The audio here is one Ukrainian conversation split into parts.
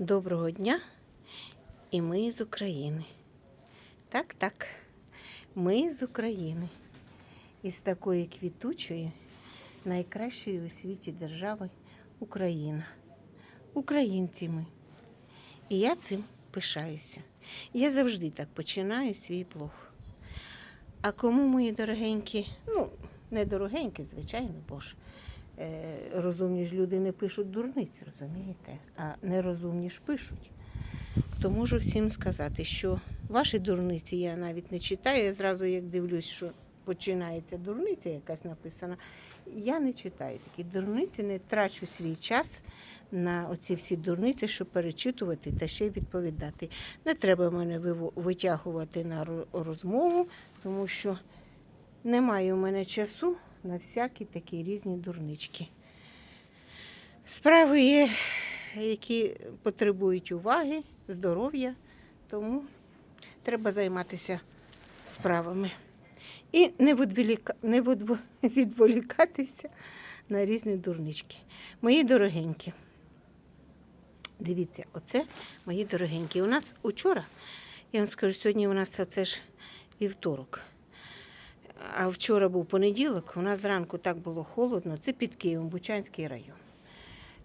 Доброго дня! І ми з України. Так, так, ми з України. Із такої квітучої, найкращої у світі держави Україна. Українці ми. І я цим пишаюся. Я завжди так починаю свій блог. А кому, мої дорогенькі, ну, не дорогенькі, звичайно, бо ж розумні ж люди не пишуть дурниць, розумієте? А нерозумні ж пишуть. То можу всім сказати, що ваші дурниці я навіть не читаю. Я зразу як дивлюсь, що починається дурниця якась написана. Я не читаю такі дурниці, не трачу свій час на оці всі дурниці, щоб перечитувати та ще й відповідати. Не треба мене витягувати на розмову, тому що немає у мене часу на всякі такі різні дурнички. Справи є, які потребують уваги, здоров'я, тому треба займатися справами. І не, не відволікатися на різні дурнички. Мої дорогенькі, дивіться, оце мої дорогенькі. У нас учора, я вам скажу, сьогодні у нас це ж вівторок. А вчора був понеділок, у нас зранку так було холодно. Це під Києвом, Бучанський район.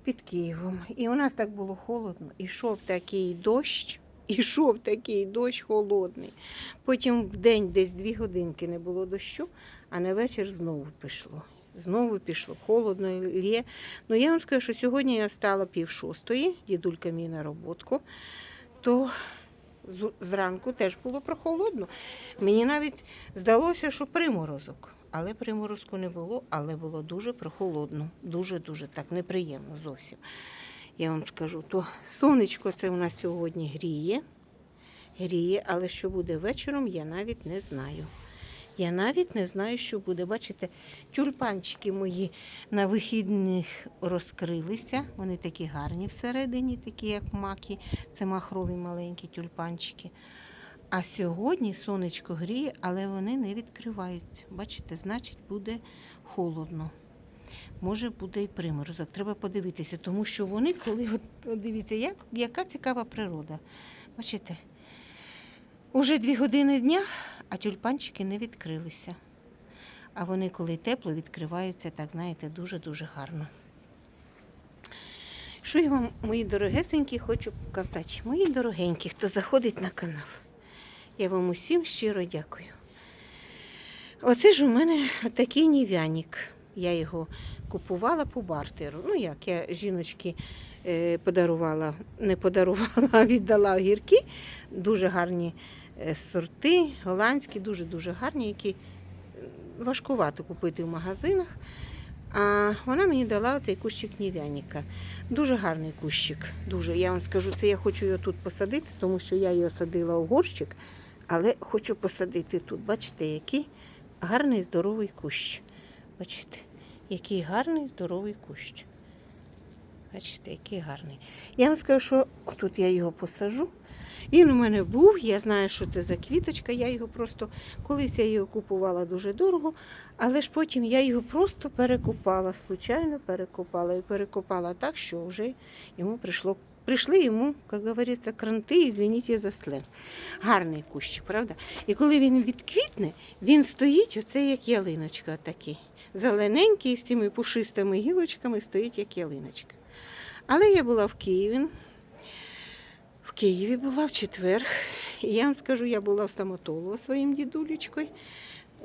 Під Києвом. І у нас так було холодно. Ішов такий дощ, ішов такий дощ холодний. Потім в день десь дві годинки не було дощу, а на вечір знову пішло. Знову пішло холодно, лє. Ну я вам скажу, що сьогодні я встала пів шостої, дідулька мій на роботку, то зранку теж було прохолодно. Мені навіть здалося, що приморозок. Але приморозку не було, але було дуже прохолодно. Дуже-дуже так неприємно зовсім. Я вам скажу, то сонечко це у нас сьогодні гріє. Гріє, але що буде вечором, я навіть не знаю. Я навіть не знаю, що буде. Бачите, тюльпанчики мої на вихідних розкрилися. Вони такі гарні всередині, такі як маки. Це махрові маленькі тюльпанчики. А сьогодні сонечко гріє, але вони не відкриваються. Бачите, значить, буде холодно. Може, буде і приморозок. Треба подивитися, тому що вони, коли от, дивіться, як, яка цікава природа. Бачите, уже дві години дня, а тюльпанчики не відкрилися. А вони, коли тепло, відкриваються, так знаєте, дуже-дуже гарно. Що я вам, мої дорогесенькі, хочу показати? Мої дорогенькі, хто заходить на канал. Я вам усім щиро дякую. Оце ж у мене такий нів'яник. Я його купувала по бартеру. Ну як, я жіночки е, подарувала, не подарувала, а віддала огірки. Дуже гарні сорти, голландські, дуже-дуже гарні, які е, важкувато купити в магазинах. А вона мені дала цей кущик нів'яніка. Дуже гарний кущик. Дуже. Я вам скажу, це я хочу його тут посадити, тому що я його садила у горщик, але хочу посадити тут. Бачите, який гарний здоровий кущ. Бачите, який гарний здоровий кущ. Бачите, який гарний. Я вам скажу, що тут я його посажу. Він у мене був, я знаю, що це за квіточка. Я його просто колись я його купувала дуже дорого, але ж потім я його просто перекопала, случайно перекопала і перекопала так, що вже йому прийшло. Прийшли йому, як говориться, кранти, і звініть за сленг. Гарний кущик, правда? І коли він відквітне, він стоїть, оце як ялиночка такий. Зелененький з цими пушистими гілочками стоїть як ялиночка. Але я була в Києві. Києві була в четвер. І я вам скажу, я була в стоматолога своїм дідулечкою.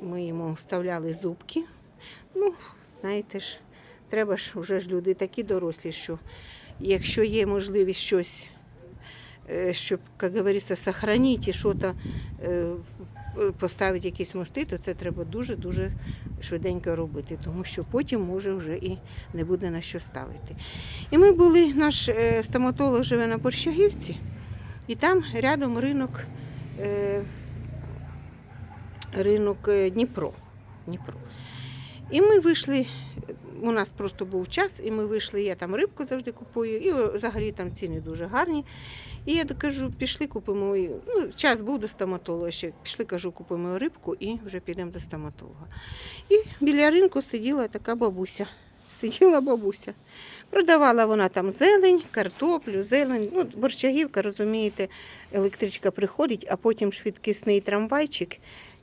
Ми йому вставляли зубки. Ну, знаєте ж, треба ж вже ж люди такі дорослі, що якщо є можливість щось, е, щоб, як говориться, сохранити щось, е, поставити якісь мости, то це треба дуже-дуже швиденько робити, тому що потім може вже і не буде на що ставити. І ми були, наш е, стоматолог живе на Борщагівці, і там рядом ринок, е, ринок е, Дніпро. Дніпро. І ми вийшли, у нас просто був час, і ми вийшли, я там рибку завжди купую, і взагалі там ціни дуже гарні. І я кажу, пішли купимо, ну, час був до стоматолога ще, пішли, кажу, купимо рибку і вже підемо до стоматолога. І біля ринку сиділа така бабуся. Сиділа бабуся. Продавала вона там зелень, картоплю, зелень. Ну, борщагівка, розумієте, електричка приходить, а потім швидкісний трамвайчик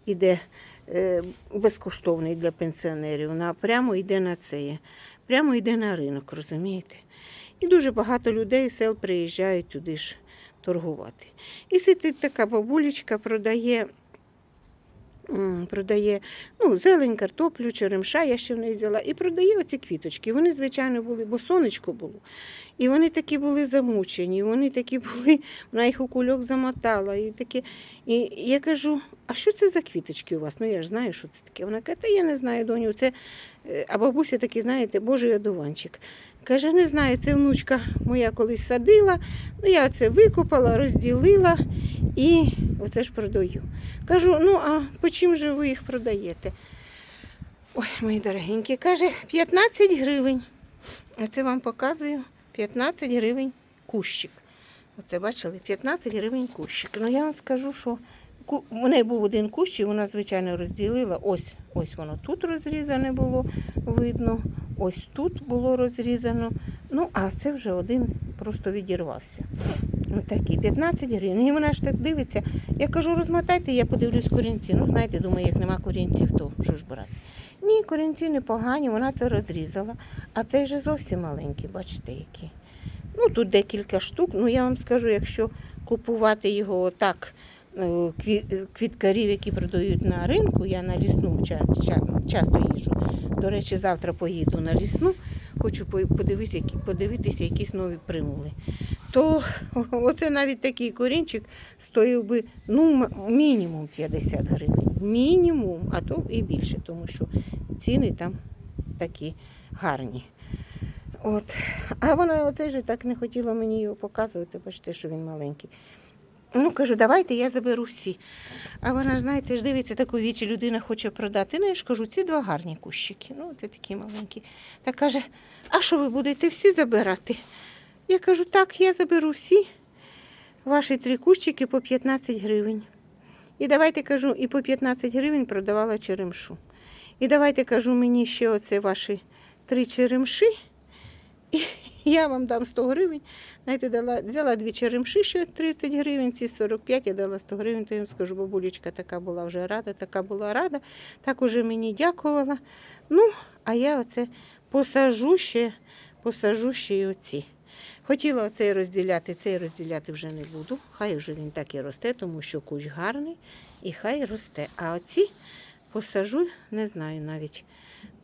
іде е, безкоштовний для пенсіонерів. Вона прямо йде на це. Прямо йде на ринок, розумієте? І дуже багато людей сел приїжджають туди ж торгувати. І сидить така бабулечка, продає, продає ну, зелень, картоплю, черемша, я ще в неї взяла, і продає оці квіточки. Вони, звичайно, були, бо сонечко було. І вони такі були замучені, вони такі були, вона їх у кульок замотала. І, такі, і я кажу, а що це за квіточки у вас? Ну я ж знаю, що це таке. Вона каже, та я не знаю, доню, це. е, А бабуся такий, знаєте, божий одуванчик. Каже, не знаю, це внучка моя колись садила, ну я це викопала, розділила і оце ж продаю. Кажу, ну а по чим же ви їх продаєте? Ой, мої дорогенькі, каже, 15 гривень. А це вам показую 15 гривень кущик. Оце бачили, 15 гривень кущик. Ну я вам скажу, що у неї був один кущ, і вона, звичайно, розділила. Ось, ось воно тут розрізане було, видно. Ось тут було розрізано. Ну, а це вже один просто відірвався. Отакий, 15 гривень. І вона ж так дивиться. Я кажу, розмотайте, я подивлюсь корінці. Ну, знаєте, думаю, як нема корінців, то що ж брати. Ні, корінці непогані, вона це розрізала. А цей же зовсім маленький, бачите, який. Ну, тут декілька штук. Ну, я вам скажу, якщо купувати його отак, е, е, квіткарів, які продають на ринку, я на лісну ча- ча- часто їжу. До речі, завтра поїду на лісну, хочу подивитися, подивитися якісь нові примули. То оце навіть такий корінчик стоїв би ну, мінімум 50 гривень. Мінімум, а то і більше, тому що ціни там такі гарні. От. А вона оце ж так не хотіла мені його показувати, бачите, що він маленький. Ну, кажу, давайте я заберу всі. А вона ж, знаєте, ж дивиться таку вічі, людина хоче продати. Ну, я ж кажу, ці два гарні кущики. Ну, це такі маленькі. Та каже, а що ви будете всі забирати? Я кажу, так, я заберу всі ваші три кущики по 15 гривень. І давайте кажу, і по 15 гривень продавала черемшу. І давайте кажу, мені ще оце ваші три черемши. І я вам дам 100 гривень. Знаєте, дала, взяла дві черемши, ще 30 гривень, ці 45, я дала 100 гривень, то я їм скажу, бабулечка така була вже рада, така була рада, так уже мені дякувала. Ну, а я оце посажу ще, посажу ще й оці. Хотіла оцей розділяти, цей розділяти вже не буду. Хай вже він так і росте, тому що кущ гарний і хай росте. А оці посажу, не знаю навіть.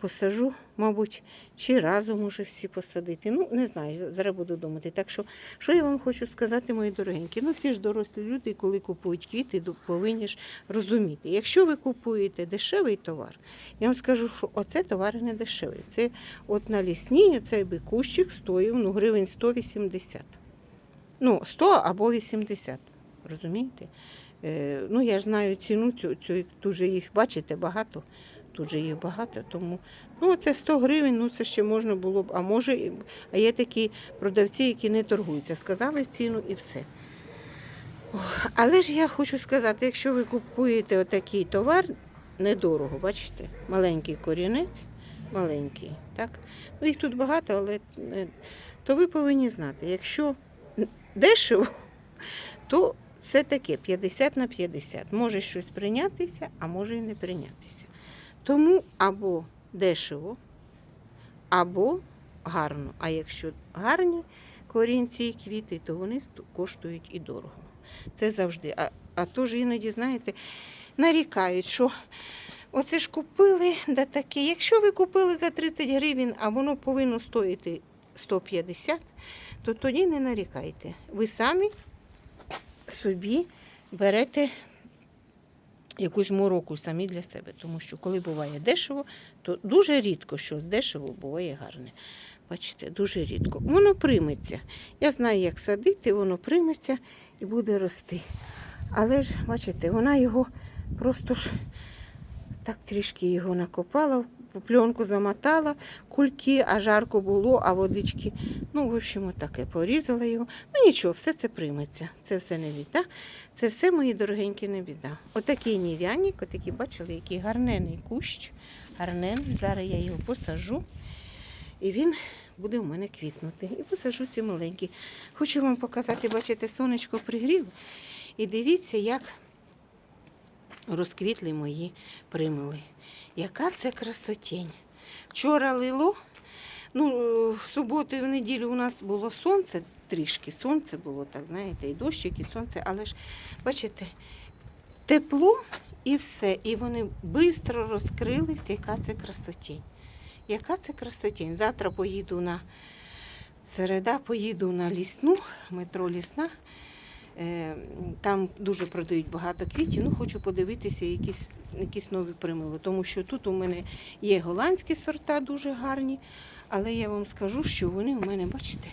Посажу, мабуть, чи разом уже всі посадити. Ну, не знаю, зараз буду думати. Так що, що я вам хочу сказати, мої дорогенькі? Ну, всі ж дорослі люди, коли купують квіти, повинні ж розуміти. Якщо ви купуєте дешевий товар, я вам скажу, що оце товар не дешевий. Це от на лісній цей би кущик стоїв ну, гривень 180. Ну, 100 або 80. Розумієте? Е, ну, я ж знаю ціну цю, цю тут же їх, бачите, багато. Тут же їх багато, тому ну це 100 гривень, ну це ще можна було б. А може, а є такі продавці, які не торгуються. Сказали ціну і все. Але ж я хочу сказати, якщо ви купуєте отакий товар, недорого, бачите, маленький корінець, маленький, так? Ну їх тут багато, але е, то ви повинні знати, якщо дешево, то це таке 50 на 50. Може щось прийнятися, а може і не прийнятися. Тому або дешево, або гарно. А якщо гарні корінці і квіти, то вони коштують і дорого. Це завжди. А, а то ж іноді, знаєте, нарікають, що оце ж купили, да таке. Якщо ви купили за 30 гривень, а воно повинно стоїти 150, то тоді не нарікайте. Ви самі собі берете якусь мороку самі для себе. Тому що коли буває дешево, то дуже рідко щось дешево буває гарне. Бачите, дуже рідко. Воно прийметься. Я знаю, як садити, воно прийметься і буде рости. Але ж, бачите, вона його просто ж так трішки його накопала, пленку замотала, кульки, а жарко було, а водички. Ну, в общем, таке порізала його. Ну нічого, все це прийметься. Це все не біда. Це все, мої дорогенькі, не біда. Отакий нів'яник, отакий, бачили, який гарнений кущ. Гарнений. Зараз я його посажу. І він буде у мене квітнути. І посажу ці маленькі. Хочу вам показати, бачите, сонечко пригріло. І дивіться, як розквітли мої примули. Яка це красотень. Вчора лило. Ну, в суботу і в неділю у нас було сонце, трішки сонце було, так знаєте, і дощик, і сонце, але ж, бачите, тепло і все. І вони швидко розкрились, яка це красотень. Яка це красотень. Завтра поїду на середа, поїду на лісну, метро лісна. Е, Там дуже продають багато квітів. Ну, хочу подивитися якісь, якісь нові примили. Тому що тут у мене є голландські сорта дуже гарні, але я вам скажу, що вони у мене, бачите,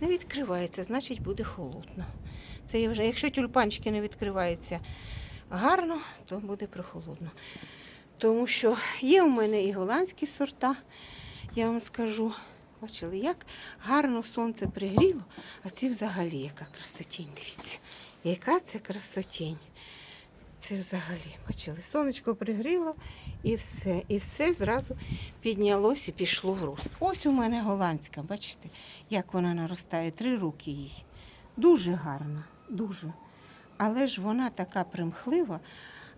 не відкриваються, значить буде холодно. Це я вже, якщо тюльпанчики не відкриваються гарно, то буде прохолодно. Тому що є у мене і голландські сорта, я вам скажу. Бачили, як гарно сонце пригріло, а ці взагалі яка красотінь, дивіться. Яка це красотінь. Це взагалі, бачили, сонечко пригріло і все. І все зразу піднялось і пішло в рост. Ось у мене голландська, бачите, як вона наростає, три руки їй. Дуже гарна, дуже. Але ж вона така примхлива,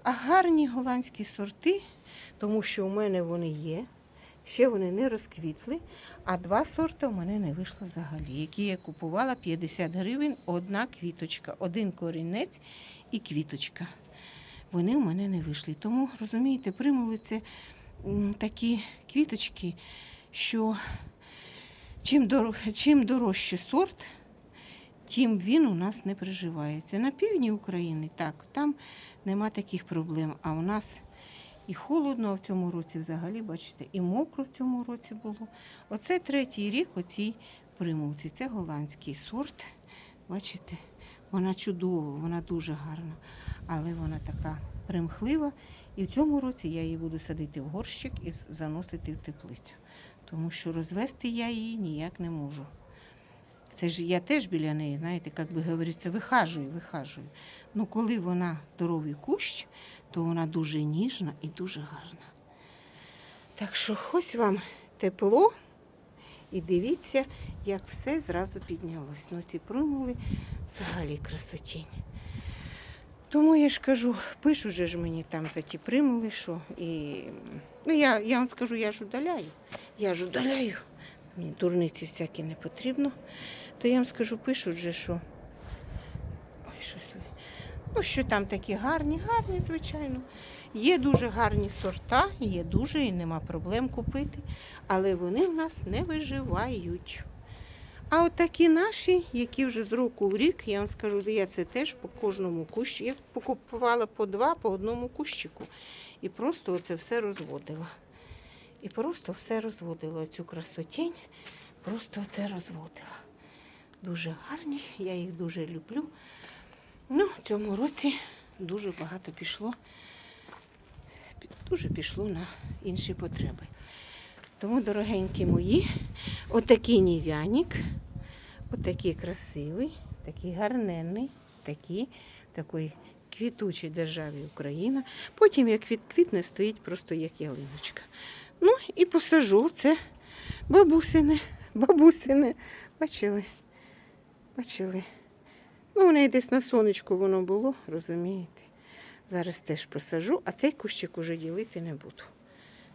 а гарні голландські сорти, тому що у мене вони є. Ще вони не розквітли, а два сорти у мене не вийшло взагалі, які я купувала 50 гривень, одна квіточка, один корінець і квіточка. Вони у мене не вийшли. Тому, розумієте, примули це такі квіточки, що чим, дор... чим дорожче сорт, тим він у нас не приживається. На півдні України так, там нема таких проблем. А у нас і холодно в цьому році взагалі, бачите, і мокро в цьому році було. Оце третій рік оцій примулці. Це голландський сорт. Бачите, вона чудова, вона дуже гарна, але вона така примхлива. І в цьому році я її буду садити в горщик і заносити в теплицю. Тому що розвести я її ніяк не можу. Це ж я теж біля неї, знаєте, як би говориться, вихажую, вихажую. Ну, коли вона здоровий кущ, то вона дуже ніжна і дуже гарна. Так що ось вам тепло. І дивіться, як все зразу піднялось. Ну, ці примули взагалі красотінь. Тому я ж кажу, пишуть же ж мені там за ті примули, що і. Ну, я, я вам скажу, я ж удаляю. Я ж удаляю. Мені дурниці всякі не потрібно. То я вам скажу, пишуть же, що. Ой, щось. Ну, що там такі гарні, гарні, звичайно. Є дуже гарні сорта, є дуже і нема проблем купити, але вони в нас не виживають. А от такі наші, які вже з року в рік, я вам скажу, я це теж по кожному кущу. Я покупувала по два, по одному кущику. І просто оце все розводила. І просто все розводила. Цю красотінь, просто це розводила. Дуже гарні, я їх дуже люблю. Ну, в цьому році дуже багато пішло, дуже пішло на інші потреби. Тому, дорогенькі мої, отакий нів'яник, отакий красивий, такий гарненний, такий, такий квітучий державі Україна. Потім, як квіт квітне, стоїть просто як ялиночка. Ну і посажу це бабусине, бабусине. Бачили? Бачили? Ну, у неї десь на сонечку воно було, розумієте. Зараз теж посажу, а цей кущик уже ділити не буду.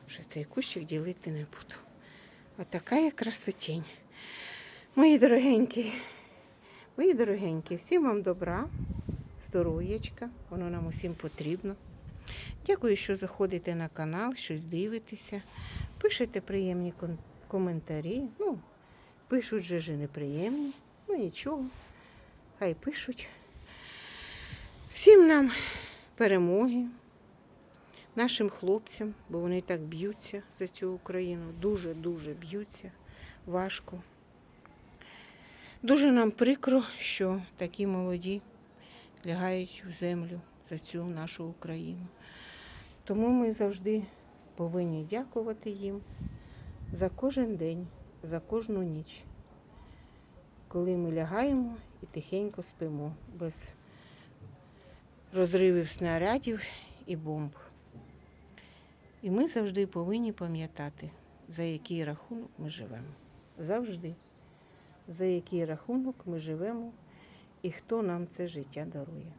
Вже цей кущик ділити не буду. Отака я красотінь. Мої дорогенькі, мої дорогенькі, всім вам добра, здоров'ячка, воно нам усім потрібно. Дякую, що заходите на канал, щось дивитеся, пишете приємні коментарі. Ну, пишуть же неприємні, ну нічого хай пишуть. Всім нам перемоги, нашим хлопцям, бо вони так б'ються за цю Україну, дуже-дуже б'ються, важко. Дуже нам прикро, що такі молоді лягають в землю за цю нашу Україну. Тому ми завжди повинні дякувати їм за кожен день, за кожну ніч коли ми лягаємо і тихенько спимо, без розривів снарядів і бомб. І ми завжди повинні пам'ятати, за який рахунок ми живемо. завжди, за який рахунок ми живемо і хто нам це життя дарує.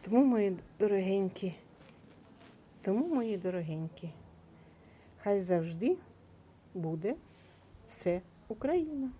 Тому, мої дорогенькі, тому, мої дорогенькі, хай завжди буде все Україна.